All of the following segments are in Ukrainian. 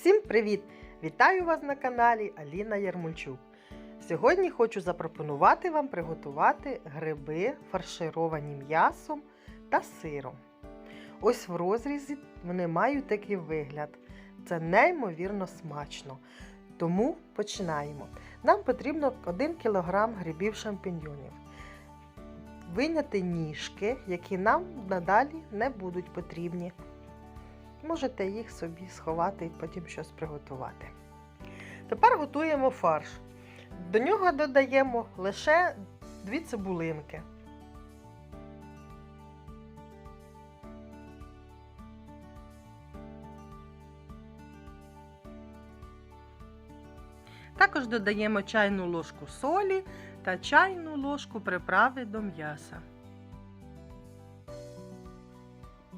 Всім привіт! Вітаю вас на каналі Аліна Ярмольчук. Сьогодні хочу запропонувати вам приготувати гриби, фаршировані м'ясом та сиром. Ось в розрізі вони мають такий вигляд. Це неймовірно смачно. Тому починаємо. Нам потрібно 1 кг грибів шампіньйонів. Виняти ніжки, які нам надалі не будуть потрібні. Можете їх собі сховати і потім щось приготувати. Тепер готуємо фарш. До нього додаємо лише дві цибулинки. Також додаємо чайну ложку солі та чайну ложку приправи до м'яса.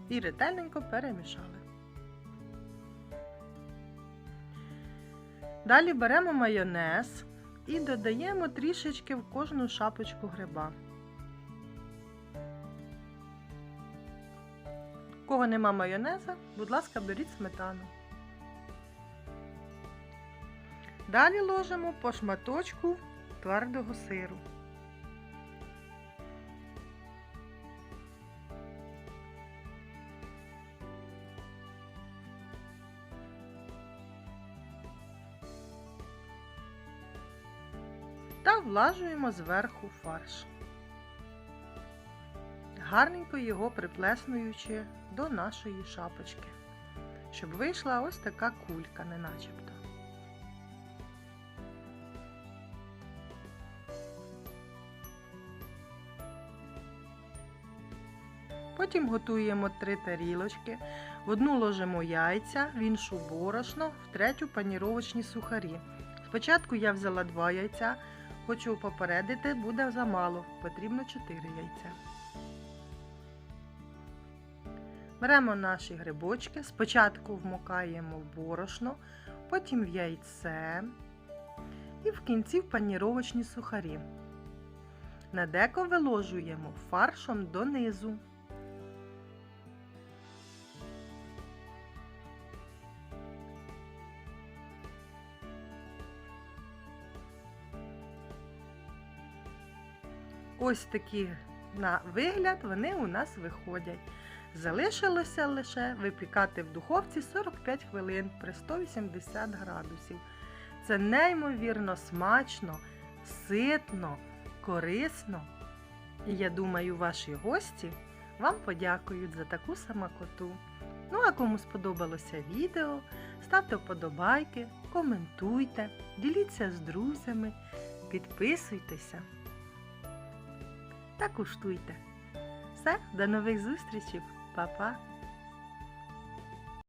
І ретельненько перемішали. Далі беремо майонез і додаємо трішечки в кожну шапочку гриба. У кого нема майонеза, будь ласка, беріть сметану. Далі ложимо по шматочку твердого сиру. Влажуємо зверху фарш, гарненько його приплеснуючи до нашої шапочки, щоб вийшла ось така кулька, не начебто. Потім готуємо три тарілочки. В одну ложимо яйця, в іншу борошно, в третю паніровочні сухарі. Спочатку я взяла два яйця, хочу попередити, буде замало, потрібно 4 яйця. Беремо наші грибочки, спочатку вмокаємо в борошно, потім в яйце і в кінці в паніровочні сухарі. На деко виложуємо фаршом донизу. Ось такі на вигляд вони у нас виходять. Залишилося лише випікати в духовці 45 хвилин при 180 градусів. Це неймовірно смачно, ситно, корисно. І я думаю, ваші гості вам подякують за таку самокоту. Ну а кому сподобалося відео, ставте вподобайки, коментуйте, діліться з друзями, підписуйтеся та куштуйте. Все, до нових зустрічей, Па-па!